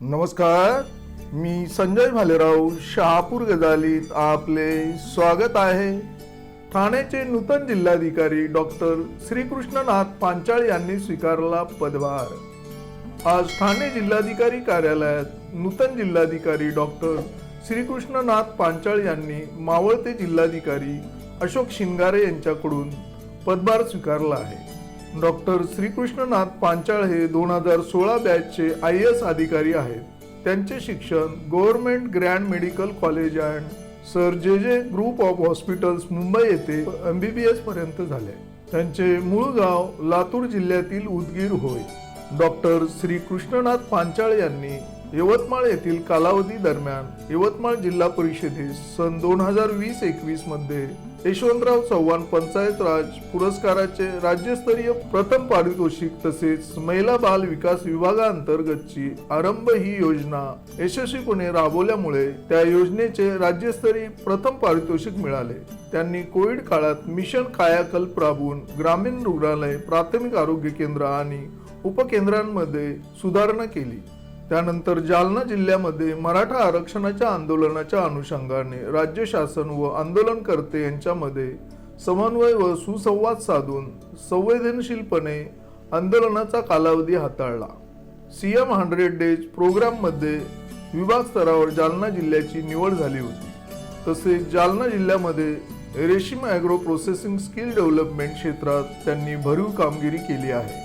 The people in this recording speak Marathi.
नमस्कार मी संजय भालेराव शहापूर गजालीत आपले स्वागत आहे. ठाण्याचे नूतन जिल्हाधिकारी डॉक्टर श्रीकृष्णनाथ पांचाळ यांनी स्वीकारला पदभार. आज ठाणे जिल्हाधिकारी कार्यालयात नूतन जिल्हाधिकारी डॉक्टर श्रीकृष्णनाथ पांचाळ यांनी मावळते जिल्हाधिकारी अशोक शिंगारे यांच्याकडून पदभार स्वीकारला आहे. डॉक्टर श्रीकृष्णनाथ पांचाळ हे दोन हजार सोळा बॅचचे आय एस अधिकारी आहेत. त्यांचे शिक्षण government Grant medical college and sir J J group of hospitals Mumbai येथे एम बी बी एस पर्यंत झाले. त्यांचे मूळ गाव लातूर जिल्ह्यातील उदगीर होय. डॉक्टर श्री कृष्णनाथ पांचाळ यांनी यवतमाळ येथील कालावधी दरम्यान यवतमाळ जिल्हा परिषदेस सन दोन हजार वीस एकवीसमध्ये यशवंतराव चव्हाण पंचायत राज पुरस्काराचे राज्यस्तरीय प्रथम पारितोषिक तसेच महिला बाल विकास विभागाअंतर्गतची आरंभ ही योजना यशस्वीपणे राबवल्यामुळे त्या योजनेचे राज्यस्तरीय प्रथम पारितोषिक मिळाले. त्यांनी कोविड काळात मिशन कायाकल्प राबवून ग्रामीण रुग्णालय प्राथमिक आरोग्य केंद्र आणि उपकेंद्रांमध्ये सुधारणा केली. त्यानंतर जालना जिल्ह्यामध्ये मराठा आरक्षणाच्या आंदोलनाच्या अनुषंगाने राज्य शासन व आंदोलनकर्ते यांच्यामध्ये समन्वय व सुसंवाद साधून संवेदनशीलपणे आंदोलनाचा कालावधी हाताळला. सी एम हंड्रेड डेज प्रोग्राममध्ये विभाग स्तरावर जालना जिल्ह्याची निवड झाली होती. तसेच जालना जिल्ह्यामध्ये रेशीम ॲग्रो प्रोसेसिंग स्किल डेव्हलपमेंट क्षेत्रात त्यांनी भरीव कामगिरी केली आहे.